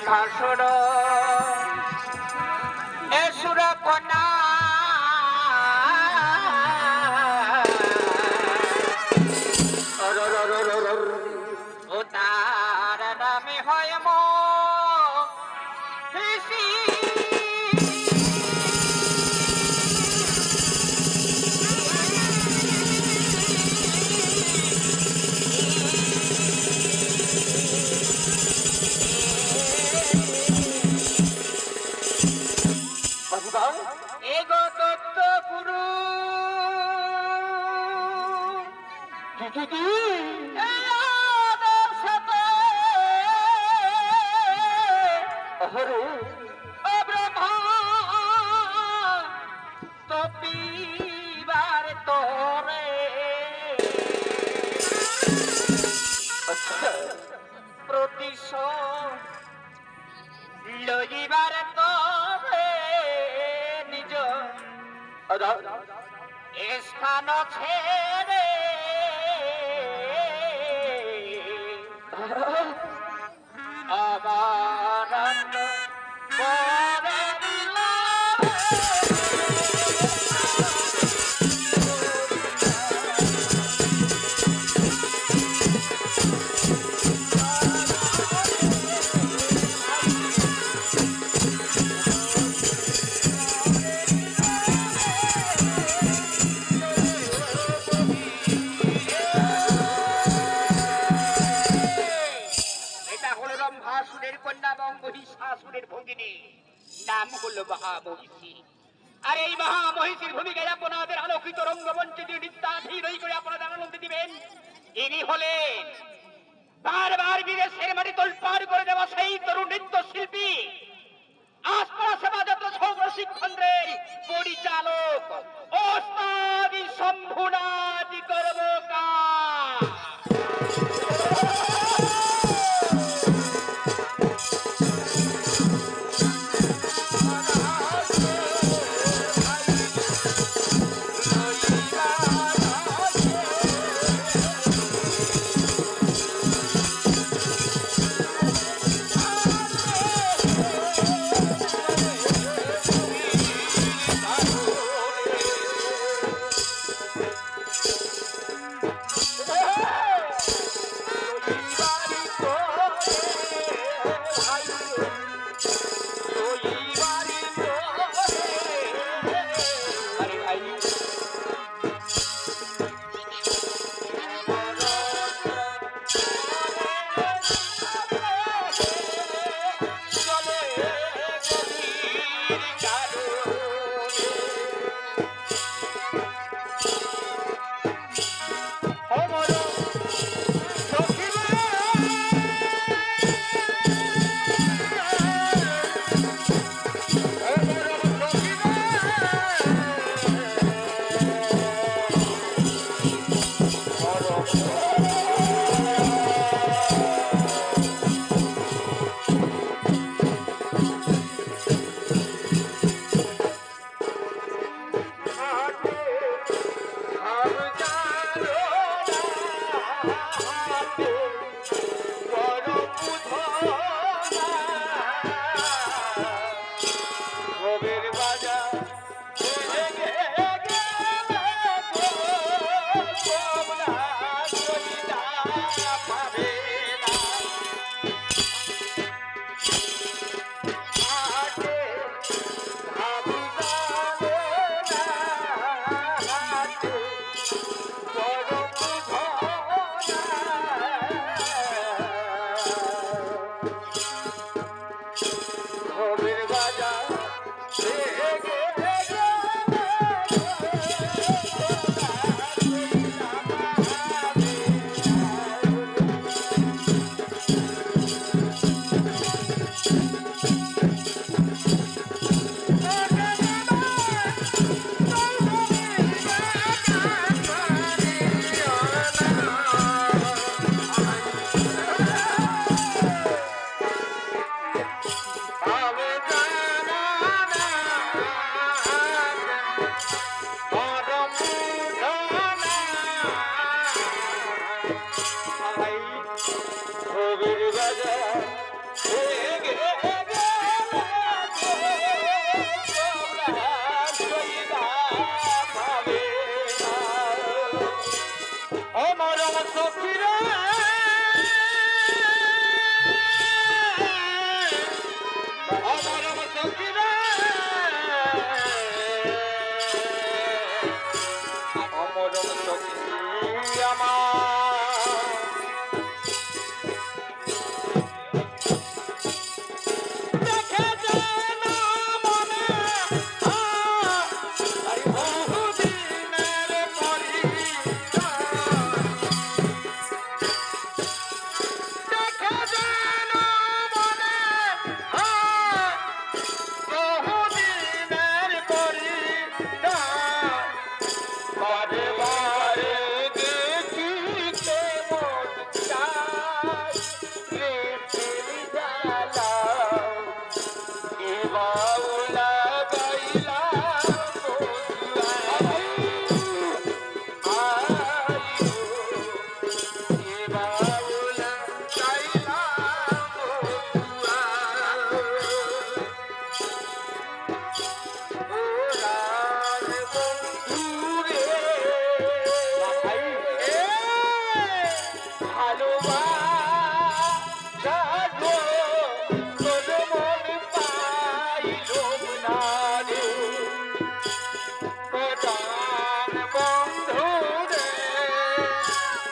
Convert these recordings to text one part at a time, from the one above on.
রম্ভাসুর তোরে আর এই মহামহিষীর ভূমিকায় আপনাদের আলোকিত রঙ্গমঞ্চে যে নৃত্যাধীন ওই করে আপনাদের আনন্দ দিবেন ইনি হলেন বারবার বিদেশের মাটি তোলপাড় করে দেওয়া সেই তরুণ নৃত্য শিল্পী আস্পরা সেবা যত্ন সৌপ্রশিক্ষণের পরিচালক ওস্তাদি শম্ভুনাথ কর্মকার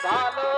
ಸಾಲ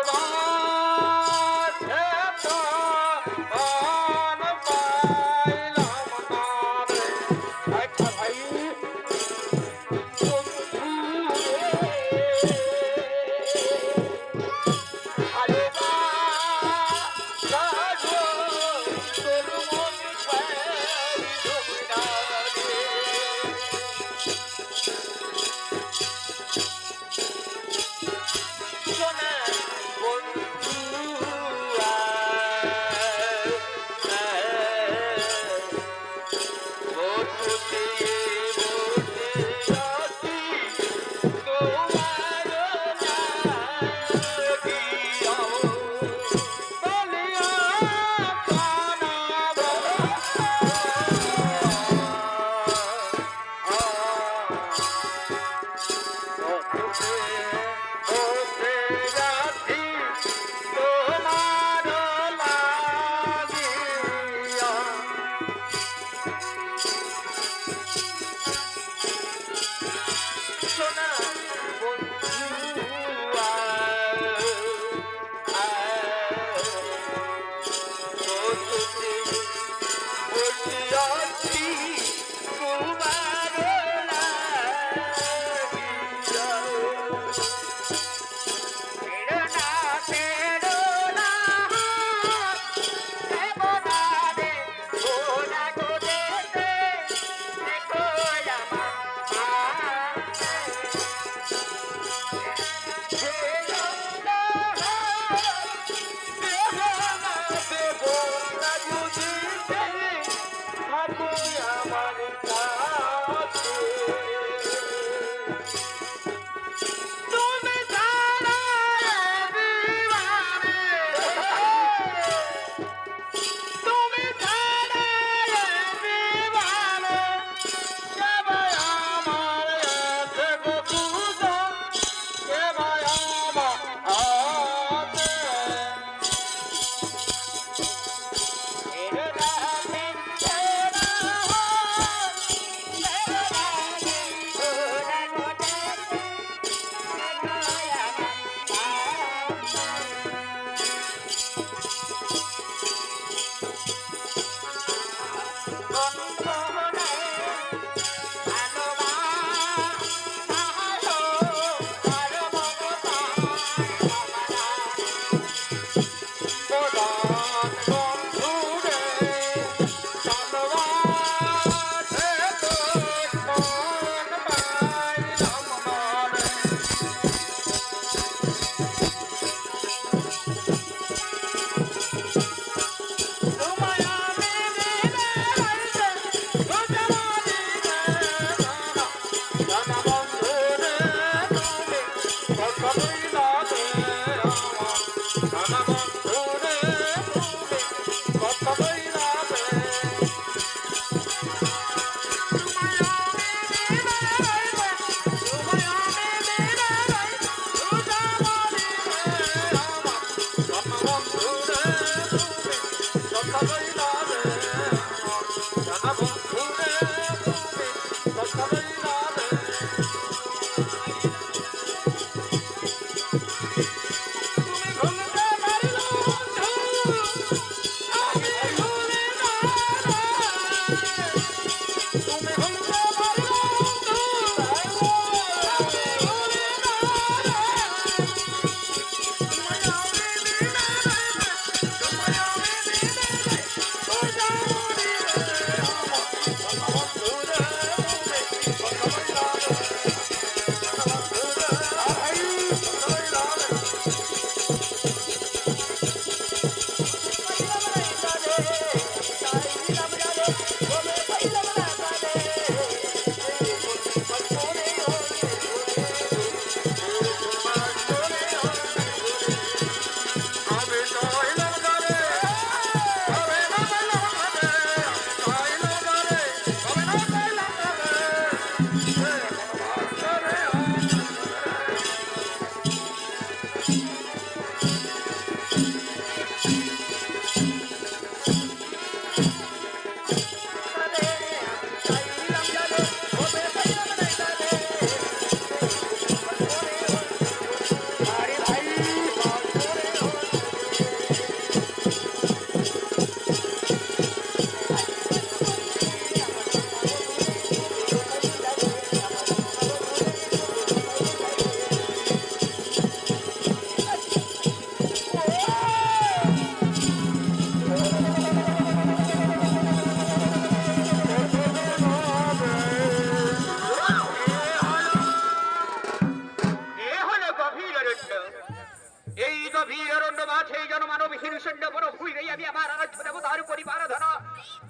এই গভীর অরণ্য মাঠে যেন মানব হিংসণ্য বড় ভুইলেই আমি আমার আরাধ্য দেবতার পরিবার ধরা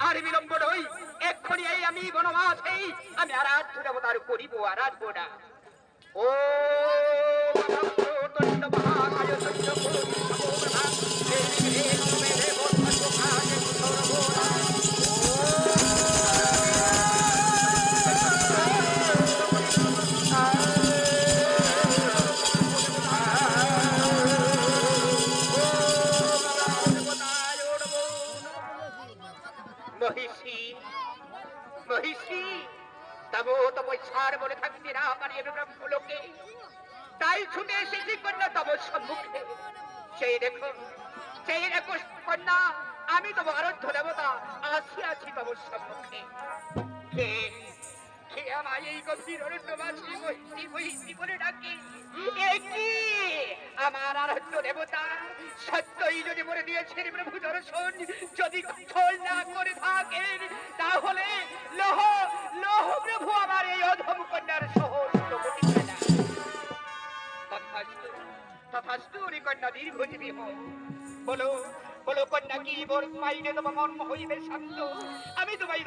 আর বিলম্ব নই। এক্ষুনি এই আমি বনবাস এই আমি আরাধ্য দেবতার করিব আরাধ্য না। ও মহিষী মহিষী, তবু তব ছাড় বলে থাকতে না পারি আমি ব্রহ্মলোকে। তাই ছুটে এসেছি কন্যা তব সম্মুখে সেই দেখো সেই দেখো কন্যা, আমি তব আরাধ্য দেবতা আসি আছি তব সম্মুখে এই গভীর অরণ্যবাসী মহিষী মহিষী আমার আরাধ্য দেবতা, সত্যই যদি বলে দিয়েছেন প্রভু দর্শন, যদি না করে থাকেন, তাহলে লোহ লোহ প্রভু আমার এই অধম কন্যার গতি না তথাস্তু তথাস্তু কন্যা দীর্ঘজীবী হও বলো বলো কন্যা কি বর পাইনে তোমার মর্ম হইবে শান্ত? আমি তোমায়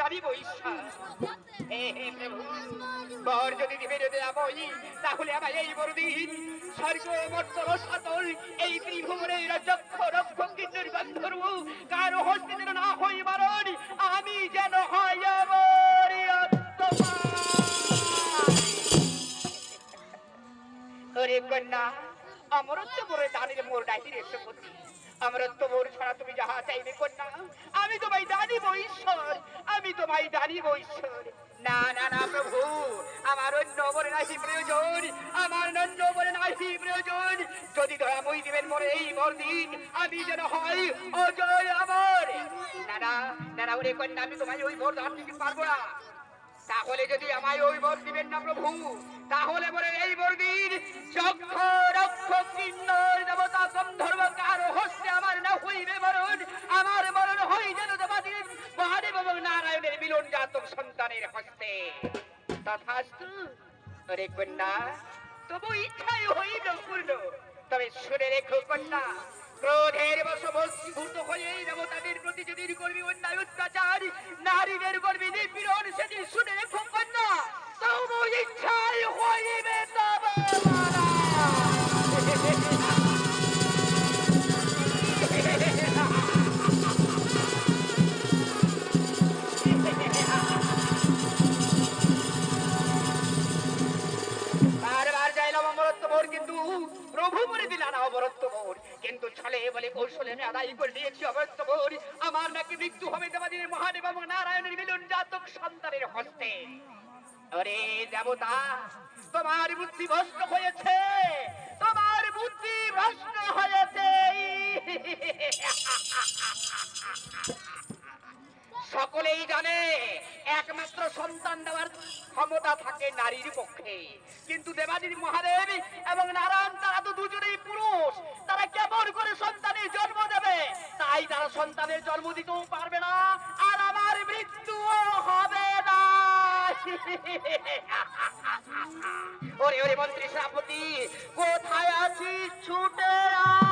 হে প্রভু, বর যদি দিবে যদি আমই, তাহলে আমার এই বড়দিন স্বর্গ মর্তর সাতল, এই ত্রিভুবনের যক্ষ রক্ষ গন্ধর্ব কারও হস্তে যেন না হই আমি যেন হয় আমার ওরে কন্যা, অমরত্ব মোরে দানের মোর ডাহিরে সুপতি। অমরত্ব মোর ছাড়া আমি তোমায় জানিব ঈশ্বর, আমি তোমায় জানিব ঈশ্বর। না না না, প্রভু, আমার অন্য বলে নাহি প্রয়োজন, আমার অন্য বলে নাহি প্রয়োজন। যদি দয়াময় দিবেন মোরে এই বরদিন, আমি যেন হয় অজয় আমার না না না ওরে কন্যা, আমি তোমায় ওই বর দান পারব না। তাহলে যদি আমায় ওই বর দিবেন না প্রভু, তাহলে বলে এই বরদিন যক্ষ রক্ষ কিন্নর দেবতা গন্ধর্ব কারও হস্তে আমার না হইবে মরণ, আমার হই যেন দেবাদিন মহাদেব এবং নারায়ণের মিলন জাতক সন্তানের হস্তে। তথাস্তু রে কন্যা, তবু ইচ্ছাই হইল পূর্ণ, তবে শুনে রেখো কন্যা ক্রোধের দেবতাদের প্রতি করবি অন্যায় নারীদের করবি নিপীড়ন সেদিন শুনে রেখো কন্যা। তবু ইচ্ছাই হইবে তবে। প্রভু বলে দিলা না অমরত্ব মোর। কিন্তু ছলে বলে কৌশলে আমি আদায় করে নিয়েছি অমরত্ব মোর। আমার নাকি মৃত্যু হবে দেবাদিনের মহাদেব এবং নারায়ণের মিলন জাতক সন্তানের হস্তে। ওরে দেবতা, তোমার বুদ্ধি ভ্রষ্ট হয়েছে। তোমার বুদ্ধি ভ্রষ্ট হয়েছে। সকলেই জানে, একমাত্র সন্তান দেওয়ার ক্ষমতা থাকে নারীর পক্ষে। কিন্তু দেবাদিনী মহাদেব এবং নারায়ণ তারা তো দুজনেই পুরুষ, তারা কেমন করে সন্তানের জন্ম দেবে? তাই তারা সন্তানের জন্ম দিতেও পারবে না, আর আমার মৃত্যুও হবে না। ওরে ওরে মন্ত্রী সেনাপতি, কোথায় আছিস? ছুটে আয়।